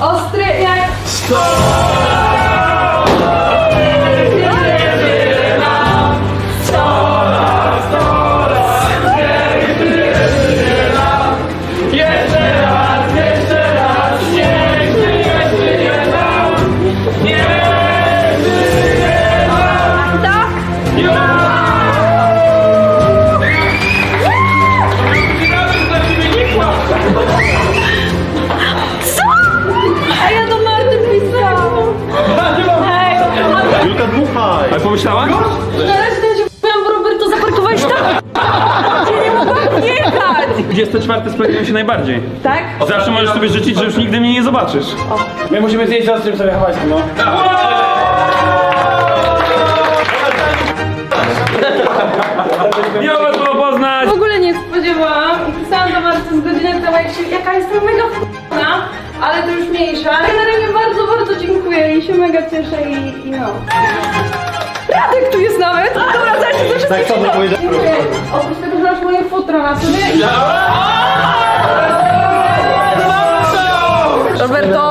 Ostre, yani... Stop! Dmuchaj! Ale pomyślałaś? na razie to się p***am, bo Roberto zaparkowałeś tam. Gdzie nie mogłam jechać. 24 spełniło się najbardziej. Tak? Zawsze możesz sobie życzyć, że już nigdy mnie nie zobaczysz. My musimy zjeść z ostrym sobie hałasem, no. Miło was było poznać! W ogóle nie spodziewałam i pisałam do Marty z godziny temu, jak się, jaka jestem mega f***na, ale to już mniejsza. Generalnie bardzo, mega cieszę i, i no. Radek tu jest nawet! Dobra, zaraz się zawsze Tak samo powiedziałem. Wiecie, oprócz tego, że masz moje futro na sobie. Roberto!